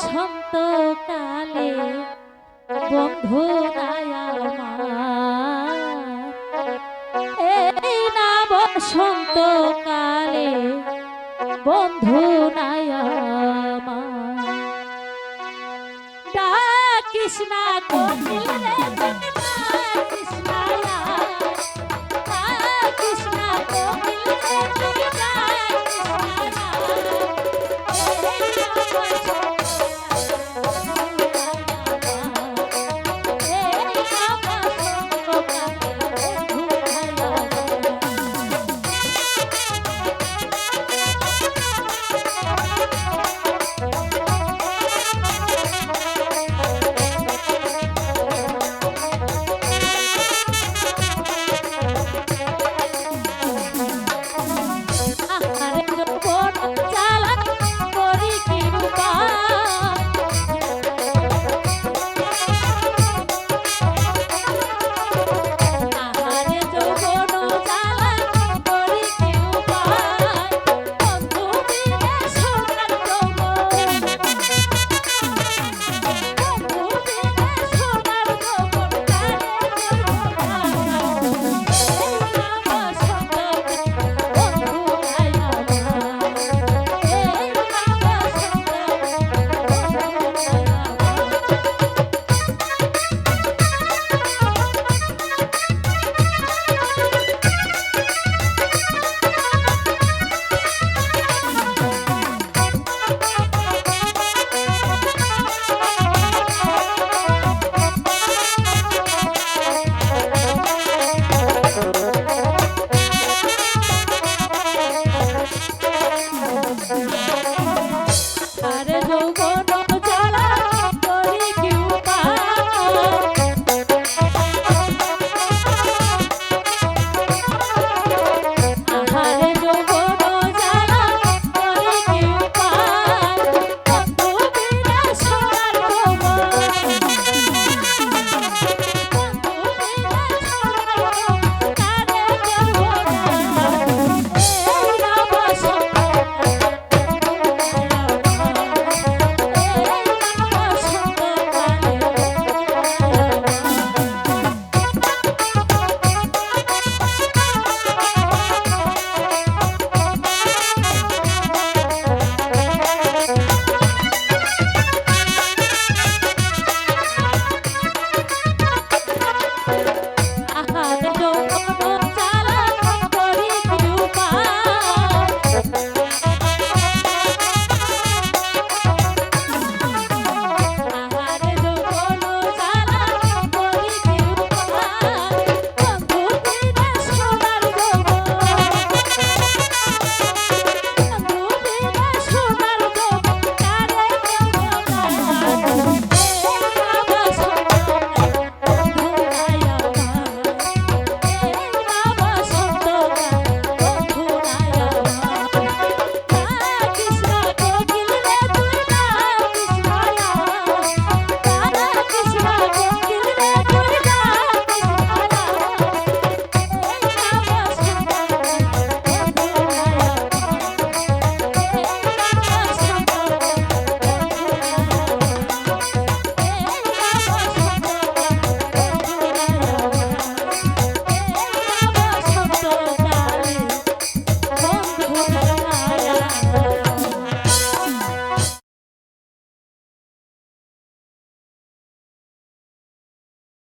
বসন্তকালে বন্ধু এই না বসন্তকালে বন্ধু নায়ামা ডাকিস না কোকিল আরে যৌবন